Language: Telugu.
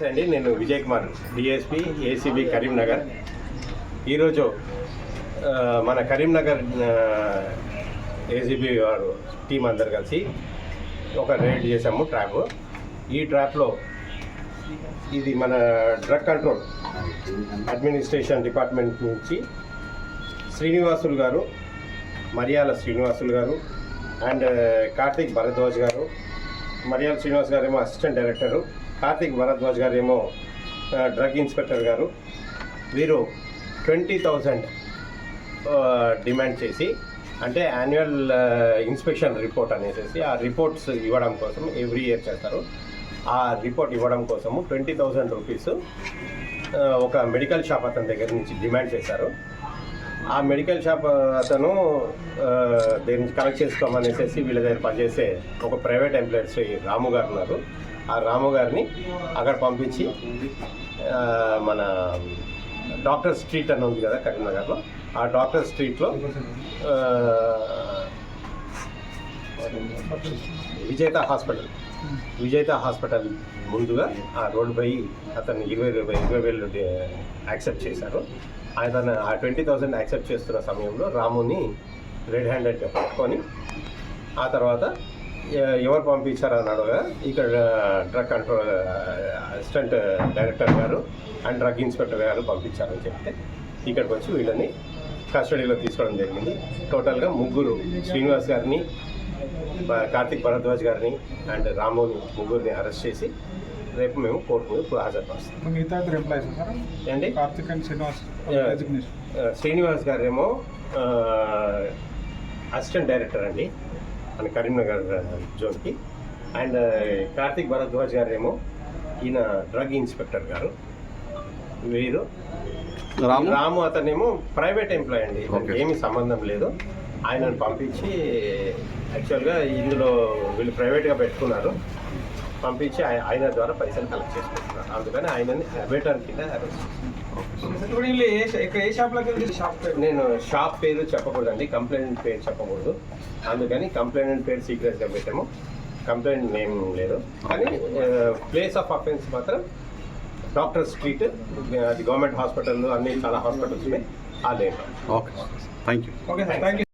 నమస్తే అండి. నేను విజయ్ కుమార్ డిఎస్పి ఏసీబీ కరీంనగర్. ఈరోజు మన కరీంనగర్ ఏసీబీ వారు టీం అందరు కలిసి ఒక రైడ్ చేసాము ట్రాప్. ఈ ట్రాప్లో ఇది మన డ్రగ్ కంట్రోల్ అడ్మినిస్ట్రేషన్ డిపార్ట్మెంట్ నుంచి శ్రీనివాసులు గారు మరియాల శ్రీనివాసులు గారు అండ్ కార్తీక్ భరద్వాజ్ గారు మరియాల శ్రీనివాస్ గారు ఏమో అసిస్టెంట్ డైరెక్టరు కార్తీక్ భరద్వాజ్ గారు ఏమో డ్రగ్ ఇన్స్పెక్టర్ గారు. వీరు ట్వంటీ థౌజండ్ డిమాండ్ చేసి అంటే యాన్యువల్ ఇన్స్పెక్షన్ రిపోర్ట్ అనేసి ఆ రిపోర్ట్స్ ఇవ్వడం కోసం ఎవ్రీ ఇయర్ చేస్తారు. ఆ రిపోర్ట్ ఇవ్వడం కోసము ట్వంటీ థౌజండ్ రూపీస్ ఒక మెడికల్ షాప్ అతని దగ్గర నుంచి డిమాండ్ చేశారు. ఆ మెడికల్ షాప్ అతను ఆ, దీన్ని కలెక్ట్ చేసుకోమనేసి వీళ్ళ దగ్గర పనిచేసే ఒక ప్రైవేట్ ఎంప్లాయీ శ్రీ రాము గారు ఉన్నారు. ఆ రాము గారిని అక్కడ పంపించి మన డాక్టర్ స్ట్రీట్ అని ఉంది కదా కరీంనగర్లో ఆ డాక్టర్ స్ట్రీట్లో విజేత హాస్పిటల్ విజేత హాస్పిటల్ ముందుగా ఆ రోడ్డుపై అతను ఇరవై ఇరవై ఇరవై వేలు యాక్సెప్ట్ చేశారు. ఆయన ఆ ట్వంటీ థౌసండ్ యాక్సెప్ట్ చేస్తున్న సమయంలో రాముని రెడ్ హ్యాండెడ్గా పట్టుకొని ఆ తర్వాత ఎవరు పంపించారని అడగా ఇక్కడ డ్రగ్ కంట్రోల్ అసిస్టెంట్ డైరెక్టర్ గారు అండ్ డ్రగ్ ఇన్స్పెక్టర్ గారు పంపించారని చెప్తే ఇక్కడికి వచ్చి వీళ్ళని కస్టడీలో తీసుకోవడం జరిగింది. టోటల్గా ముగ్గురు శ్రీనివాస్ గారిని కార్తీక్ కార్తిక్ భరద్వాజ్ గారిని అండ్ రాముని ముగ్గురిని అరెస్ట్ చేసి రేపు మేము కోర్టు ముందు హాజరుపరుస్తాం. మిగతా ఎంప్లాయీస్ ఏంటి? కార్తిక్ అండ్ శ్రీనివాస్ శ్రీనివాస్ గారేమో అసిస్టెంట్ డైరెక్టర్ అండి మన కరీంనగర్ జోన్కి. అండ్ కార్తిక్ భరద్వాజ్ గారేమో ఈయన డ్రగ్ ఇన్స్పెక్టర్ గారు. వీరు. రాము? రాము అతనేమో ప్రైవేట్ ఎంప్లాయ్ అండి. ఏమీ సంబంధం లేదు. ఆయనను పంపించి యాక్చువల్గా ఇందులో వీళ్ళు ప్రైవేట్గా పెట్టుకున్నారు. పంపించి ఆయ- ఆయన ద్వారా పైసలు కలెక్ట్ చేసుకుంటున్నారు. అందుకని ఆయనని అబేటర్ కింద అరెస్ట్ షాప్ పేరు? నేను షాప్ పేరు చెప్పకూడదండి కంప్లైంట్ పేరు చెప్పకూడదు. అందుకని కంప్లైంట్ పేరు సీక్రెట్గా పెట్టాము. కంప్లైంట్ నేమ్ లేదు. కానీ ప్లేస్ ఆఫ్ అఫెన్స్ మాత్రం డాక్టర్ స్ట్రీట్ అది గవర్నమెంట్ హాస్పిటల్ అన్ని చాలా హాస్పిటల్స్ ఉన్నాయి. ఆ lane okay thank you okay sir thank you